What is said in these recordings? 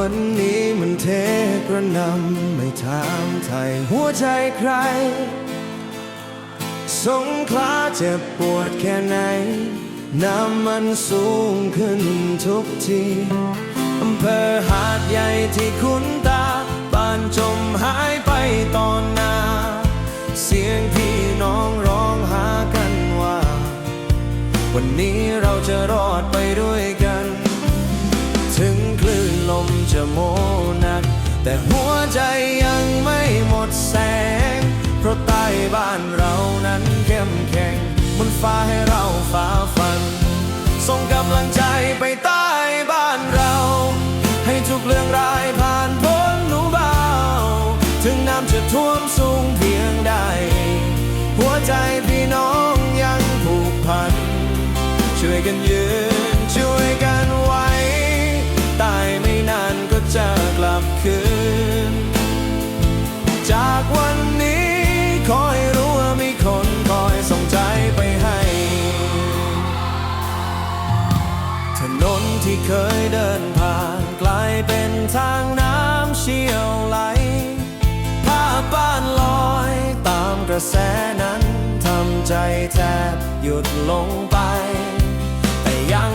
วันนี้มันเทกระนำไม่ถามไทยหัวใจใคร สงขลาเจ็บปวดแค่ไหน น้ำมันสูงขึ้นทุกทีอำเภอหาดใหญ่ที่คุ้นตา บ้านจมหายไปตอนนา เสียงพี่น้องร้องหากันว่า วันนี้เราจะรอด มจะโมนัก แต่หัวใจยังไม่หมดแสง เพราะใต้บ้านเรานั้นเข้มแข็งบนฟ้าให้เราฝ่าฟัน ส่งกำลังใจไปใต้บ้านเรา ให้ทุกเรื่องร้ายผ่านพ้นหนูเบา ถึงน้ำจะท่วมสูงเพียงใด หัวใจพี่น้องยังผูกพัน ช่วยกันยืน ที่เคยเดินผ่านกลายเป็นทางน้ำเชี่ยวไหลภาพบ้านลอยตามกระแสนั้นทำใจแทบหยุดลงไป แต่ยัง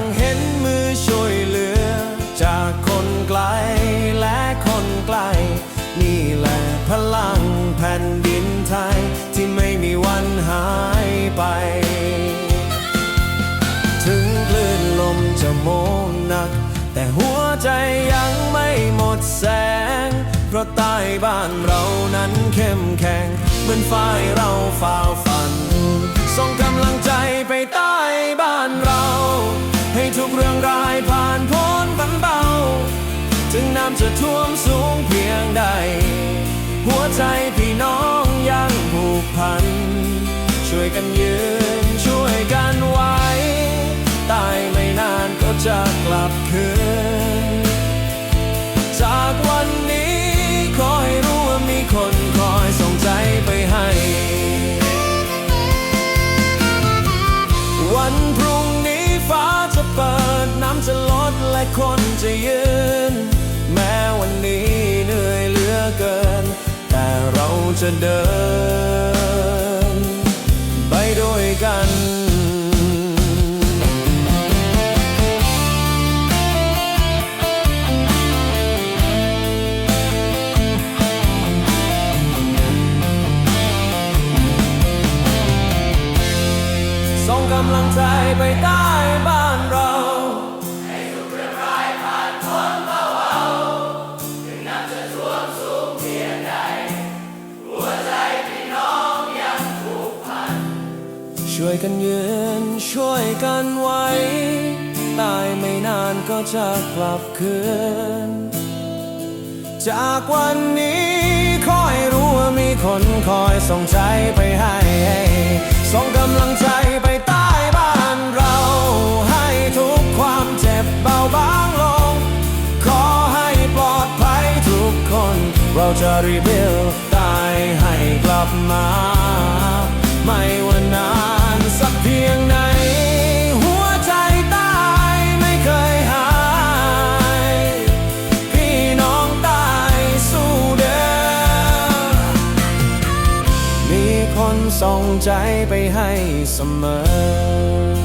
แต่หัวใจยังไม่หมดแสง เพราะใต้บ้านเรานั้นเข้มแข็ง เหมือนฝ่ายเราฝ่าฟัน ส่งกำลังใจไปใต้บ้านเรา ให้ทุกเรื่องรายผ่านพ้นฝันเบา ถึงน้ำจะท่วมสูงเพียงใด หัวใจพี่น้องยังผูกพัน ช่วยกันยืน จะเปิดน้ำจะลดและคนจะยืน แม้วันนี้เหนื่อยเหลือเกิน แต่เราจะเดิน กำลังใจไปใต้บ้านเราช่วยกันยืนช่วยกันไว้ ตายไม่นานก็จะกลับคืน จากวันนี้ขอให้รู้ว่ามีคนคอยส่งใจไปให้ ส่งกำลังใจไป จะรีบิลตายให้กลับมา ไม่ว่านานสักเพียงไหน หัวใจตายไม่เคยหาย พี่น้องตายสู้เดิมมีคนส่งใจไปให้เสมอ